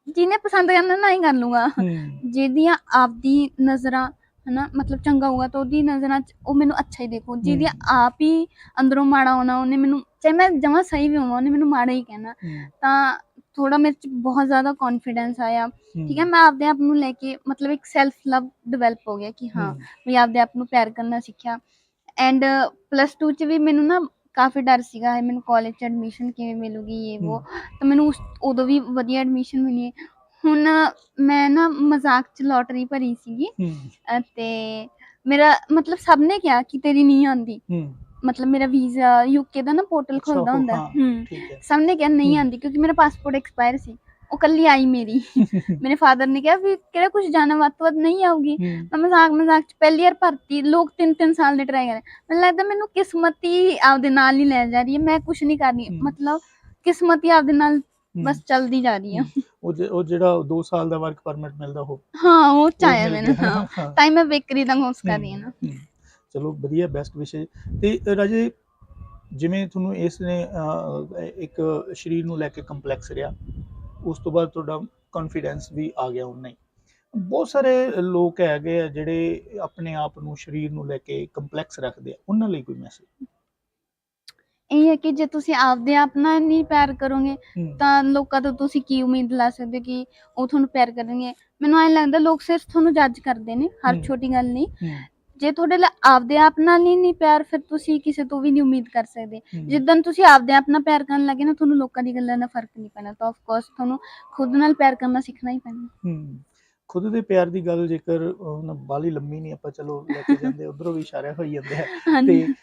Speaker 1: ਜਿਹਨੇ ਪਸੰਦ ਕਰਨਾ ਨਾ ਹੀ ਕਰ ਲੂਗਾ
Speaker 2: ਹਮ,
Speaker 1: ਜਿਹਦੀਆਂ ਆਪਦੀ ਨਜ਼ਰਾਂ ਹਨਾ ਮਤਲਬ ਚੰਗਾ ਹੋਊਗਾ ਤਾਂ ਉਹਦੀ ਨਜ਼ਰਾਂ 'ਚ ਉਹ ਮੈਨੂੰ ਅੱਛਾ ਹੀ ਦੇਖੂ। ਜਿਹਦੀ। ਆਪ ਹੀ ਅੰਦਰੋਂ ਮਾੜਾ ਹੋਣਾ ਉਹਨੇ ਮੈਨੂੰ ਚਾਹੇ ਮੈਂ ਜਮਾਂ ਸਹੀ ਵੀ ਹੋਵਾਂ ਉਹਨੇ ਮੈਨੂੰ ਮਾੜਾ ਹੀ ਕਹਿਣਾ। ਤਾਂ ਥੋੜਾ ਮੇਰੇ 'ਚ ਬਹੁਤ ਜ਼ਿਆਦਾ ਕੌਨਫੀਡੈਂਸ ਆਇਆ। ਠੀਕ ਹੈ ਮੈਂ ਆਪਦੇ ਆਪ ਨੂੰ ਲੈ ਕੇ ਮਤਲਬ ਇੱਕ ਸੈਲਫ ਲਵ ਡਿਵੈਲਪ ਹੋ ਗਿਆ ਕਿ ਹਾਂ ਵੀ ਆਪਦੇ ਆਪ ਨੂੰ ਪਿਆਰ ਕਰਨਾ ਸਿੱਖਿਆ। ਐਂਡ ਪਲੱਸ 2 ਚ ਵੀ ਮੈਨੂੰ ਨਾ ਕਾਫੀ ਡਰ ਸੀਗਾ ਮੈਨੂੰ ਕਾਲਜ ਚ ਐਡਮਿਸ਼ਨ ਕਿਵੇਂ ਮਿਲੂਗੀ ਇਹ ਉਹ ਤਾਂ ਮੈਨੂੰ ਉਸ ਉਦੋਂ ਵੀ ਵਧੀਆ ਐਡਮਿਸ਼ਨ ਮਿਲੀ। ਹੁਣ ਮੈਂ ਨਾ ਮਜ਼ਾਕ ਚ ਲੋਟਰੀ ਭਰੀ ਸੀਗੀ। ਤੇ ਮੇਰਾ ਮਤਲਬ ਸਭ ਨੇ ਕਿਹਾ ਕਿ ਤੇਰੀ ਨਹੀਂ ਆਂਦੀ ਮਤਲਬ ਮੇਰਾ ਵੀਜ਼ਾ ਯੂਕੇ ਦਾ ਨਾ ਪੋਰਟਲ ਖੁੱਲਦਾ ਹੁੰਦਾ।
Speaker 2: ਹਾਂ।
Speaker 1: ਸਭ ਨੇ ਕਿਹਾ ਨਹੀਂ। ਆਂਦੀ ਕਿਉਂਕਿ ਮੇਰਾ ਪਾਸਪੋਰਟ ਐਕਸਪਾਇਰ ਸੀ। ਉਹ ਕੱਲੀ ਆਈ ਮੇਰੀ। ਮੇਰੇ ਫਾਦਰ ਨੇ ਕਿਹਾ ਵੀ ਕਿਹੜਾ ਕੁਝ ਜਾਣਾ ਵੱਧ ਤੋਂ ਵੱਧ ਨਹੀਂ
Speaker 2: ਹੂੰ,
Speaker 1: ਤਾਂ ਮਜ਼ਾਕ ਮਜ਼ਾਕ ਚ ਪਹਿਲੀ ਵਾਰ ਭਰਤੀ ਲੋਕ ਤਿੰਨ ਤਿੰਨ ਸਾਲ ਦੇ ਟਰਾਈ ਕਰ। ਮੈਨੂੰ ਲੱਗਦਾ ਮੈਨੂੰ ਕਿਸਮਤ ਹੀ ਆਪਦੇ ਨਾਲ ਹੀ ਲੈ ਜਾ ਰਹੀ ਹੈ। ਮੈਂ ਕੁਝ ਨਹੀਂ ਕਰ ਰਹੀ
Speaker 2: ਹਮ।
Speaker 1: ਮਤਲਬ ਕਿਸਮਤ ਹੀ ਆਪਦੇ ਨਾਲ। ਬਸ ਚੱਲਦੀ ਜਾ ਰਹੀ ਹੈ।
Speaker 2: ਉਹ ਜ- ਉਹ ਜਿਹੜਾ 2 ਸਾਲ ਦਾ ਵਰਕ ਪਰਮਿਟ ਮਿਲਦਾ
Speaker 1: ਹਾਂ ਮੈਨੂੰ
Speaker 2: ਗਿਆ।
Speaker 1: ਹਾਂ।
Speaker 2: ਹਾਂ।
Speaker 1: ਤਾਂ ਹੀ ਮੈਂ ਬੇਕਰੀ ਦਾ ਕੋਰਸ ਕਰ ਰਹੀ ਹਾਂ ਨਾ।
Speaker 2: ਹਮ, ਚਲੋ ਵਧੀਆ ਬੈਸਟ ਵਿਸ਼ੇ ਤੇ ਅ, ਰਾਜੇ ਜਿਵੇਂ ਤੁਹਾਨੂੰ ਇਸ ਨੇ ਅ, ਇੱਕ ਸਰੀਰ ਨੂੰ ਲੈ ਕੇ ਕੰਪਲੈਕਸ ਰਿਹਾ ਉਸ ਤੋਂ ਬਾਅਦ ਤੁਹਾਡਾ ਕੌਨਫੀਡੈਂਸ ਵੀ ਆ ਗਿਆ ਉਨਾ ਹੀ। ਬਹੁਤ ਸਾਰੇ ਲੋਕ ਹੈਗੇ ਆ ਜਿਹੜੇ ਆਪਣੇ ਆਪ ਨੂੰ ਸਰੀਰ ਨੂੰ ਲੈ ਕੇ ਕੰਪਲੈਕਸ ਰੱਖਦੇ ਆ। ਉਹਨਾਂ ਲਈ ਕੋਈ ਮੈਸੇਜ
Speaker 1: ਇਹ ਹੈ ਕਿ ਜੇ ਤੁਸੀਂ ਆਪਦੇ ਆਪ ਨਾਲ ਨਹੀਂ ਪਿਆਰ ਕਰੋਗੇ ਤਾਂ ਲੋਕਾਂ ਤੋਂ ਤੁਸੀਂ ਕੀ ਉਮੀਦ ਲਾ ਸਕਦੇ ਹੋ ਕਿ ਉਹ ਤੁਹਾਨੂੰ ਪਿਆਰ ਕਰਨਗੇ? ਮੈਨੂੰ ਐਂ ਲੱਗਦਾ ਲੋਕ ਸਿਰਫ ਤੁਹਾਨੂੰ ਜੱਜ ਕਰਦੇ ਨੇ ਹਰ। ਛੋਟੀ ਗੱਲ ਨਹੀਂ। ਜੇ ਤੁਹਾਡੇ ਲਈ ਆਪਦੇ ਆਪ ਨਾਲ ਹੀ ਨਹੀਂ ਪਿਆਰ ਫਿਰ ਤੁਸੀਂ ਕਿਸੇ ਤੋਂ ਵੀ ਨਹੀਂ ਉਮੀਦ ਕਰ ਸਕਦੇ। ਜਿੱਦਣ ਤੁਸੀਂ ਆਪਦੇ ਆਪ ਨਾਲ ਪਿਆਰ ਕਰਨ ਲੱਗੇ ਨਾ ਤੁਹਾਨੂੰ ਲੋਕਾਂ ਦੀ ਗੱਲਾਂ ਨਾਲ ਫ਼ਰਕ ਨਹੀਂ ਪੈਣਾ। ਤਾਂ ਆਫ ਕੋਰਸ ਤੁਹਾਨੂੰ ਖੁਦ ਨਾਲ ਪਿਆਰ ਕਰਨਾ ਸਿੱਖਣਾ ਹੀ ਪੈਣਾ।
Speaker 2: ਖੁਦ ਦੇ ਪਿਆਰ ਦੀ ਗੱਲ ਜੇਕਰ ਹੁਣ ਬਾਲੀ ਲੰਮੀ ਨਹੀਂ ਆਪਾਂ ਚਲੋ ਲੈ ਕੇ ਜਾਂਦੇ ਉਧਰੋਂ ਵੀ ਇਸ਼ਾਰੇ ਹੋਈ ਜਾਂਦੇ ਆ ਤੇ
Speaker 1: ਹਾਂਜੀ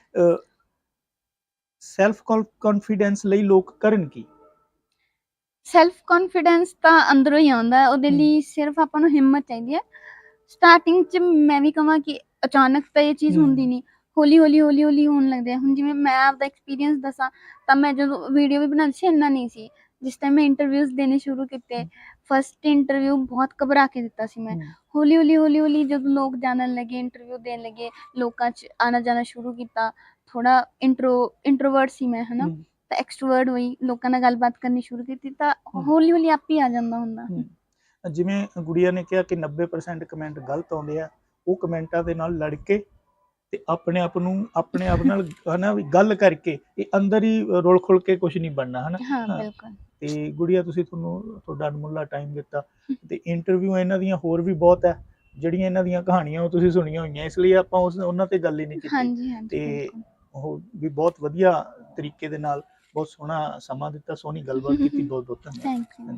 Speaker 2: ਸੈਲਫ ਕੌਨਫੀਡੈਂਸ ਲਈ ਲੋਕ ਕਰਨ ਕੀ?
Speaker 1: ਸੈਲਫ ਕੌਨਫੀਡੈਂਸ ਤਾਂ ਅੰਦਰੋਂ ਹੀ ਆਉਂਦਾ ਹੈ ਉਹਦੇ
Speaker 2: ਹਮ।
Speaker 1: ਲਈ ਸਿਰਫ ਆਪਾਂ ਨੂੰ ਹਿੰਮਤ ਚਾਹੀਦੀ ਹੈ। ਸਟਾਰਟਿੰਗ 'ਚ ਮੈਂ ਵੀ ਕਹਾਂ ਕਿ ਅਚਾਨਕ ਤਾਂ ਇਹ ਚੀਜ਼
Speaker 2: ਹਮ।
Speaker 1: ਹੁੰਦੀ ਨਹੀਂ। ਹੌਲੀ ਹੌਲੀ ਹੌਲੀ ਹੌਲੀ ਹੋਣ ਲੱਗਦਾ ਹੈ ਹੁਣ ਜਿਵੇਂ ਮੈਂ ਆਪਦਾ ਐਕਸਪੀਰੀਅੰਸ ਦੱਸਾਂ ਤਾਂ ਮੈਂ ਜਦੋਂ ਵੀਡੀਓ ਵੀ ਬਣਾਉਂਦੀ ਸੀ ਇੰਨਾ ਨਹੀਂ ਸੀ। ਜਿਸ ਟਾਈਮ ਮੈਂ ਇੰਟਰਵਿਊਜ਼ ਦੇਣੇ ਸ਼ੁਰੂ ਕੀਤੇ ਫਸਟ ਇੰਟਰਵਿਊ ਬਹੁਤ ਘਬਰਾ ਕੇ ਦਿੱਤਾ ਸੀ ਮੈਂ। ਹੌਲੀ ਹੌਲੀ ਹੌਲੀ ਹੌਲੀ ਜਦੋਂ ਲੋਕ ਜਾਣਨ ਲੱਗੇ ਇੰਟਰਵਿਊ ਦੇਣ ਲੱਗੇ ਲੋਕਾਂ 'ਚ ਆਣਾ ਜਾਣਾ ਸ਼ੁਰੂ ਕੀਤਾ ਥੋੜਾ ਇੰਟਰੋ ਇੰਟਰੋਵਰਟ ਸੀ ਮੈਂ ਹਨਾ ਤਾਂ ਐਕਸਟਰੋਵਰਟ ਹੋਈ ਲੋਕਾਂ ਨਾਲ ਗੱਲਬਾਤ ਕਰਨੀ ਸ਼ੁਰੂ ਕੀਤੀ ਤਾਂ। ਹੌਲੀ ਹੌਲੀ ਆਪ ਹੀ ਆ ਜਾਂਦਾ ਹੁੰਦਾ।
Speaker 2: ਜਿਵੇਂ ਗੁੜੀਆ ਨੇ ਕਿਹਾ ਕਿ 90% ਕਮੈਂਟ ਗਲਤ ਆਉਂਦੇ ਆ ਉਹ ਕਮੈਂਟਾਂ ਦੇ ਨਾਲ ਲੜ ਕੇ ਤੇ ਆਪਣੇ ਆਪ ਨੂੰ ਆਪਣੇ ਆਪ ਨਾਲ ਹਨਾ ਵੀ ਗੱਲ ਕਰਕੇ ਇਹ ਅੰਦਰ ਹੀ ਰੋਲ ਖੁੱਲ ਕੇ ਕੁਝ ਨਹੀਂ ਬਣਨਾ ਹਨਾ
Speaker 1: ਹਾਂ। ਬਿਲਕੁਲ
Speaker 2: ਤੇ ਗੁੜੀਆ ਤੁਸੀਂ ਤੁਹਾਨੂੰ ਤੁਹਾਡਾ ਅਨਮੁੱਲਾ ਟਾਈਮ ਦਿੱਤਾ ਤੇ ਇੰਟਰਵਿਊ ਇਹਨਾਂ ਦੀਆਂ ਹੋਰ ਵੀ ਬਹੁਤ ਹੈ ਜਿਹੜੀਆਂ ਇਹਨਾਂ ਦੀਆਂ ਕਹਾਣੀਆਂ ਉਹ ਤੁਸੀਂ ਸੁਣੀਆਂ ਹੋਈਆਂ ਇਸ ਲਈ ਆਪਾਂ ਉਸ ਉਹਨਾਂ ਤੇ ਗੱਲ ਹੀ ਨਹੀਂ ਕੀਤੀ
Speaker 1: ਹਾਂਜੀ ਹਾਂਜੀ
Speaker 2: ਤੇ। ਉਹ ਵੀ ਬਹੁਤ ਵਧੀਆ ਤਰੀਕੇ ਦੇ ਨਾਲ ਬਹੁਤ ਸੋਹਣਾ ਸਮਾਂ ਦਿੱਤਾ ਸੋਹਣੀ ਗੱਲਬਾਤ ਕੀਤੀ ਬਹੁਤ ਬਹੁਤ ਧੰਨਵਾਦ।
Speaker 1: Thank you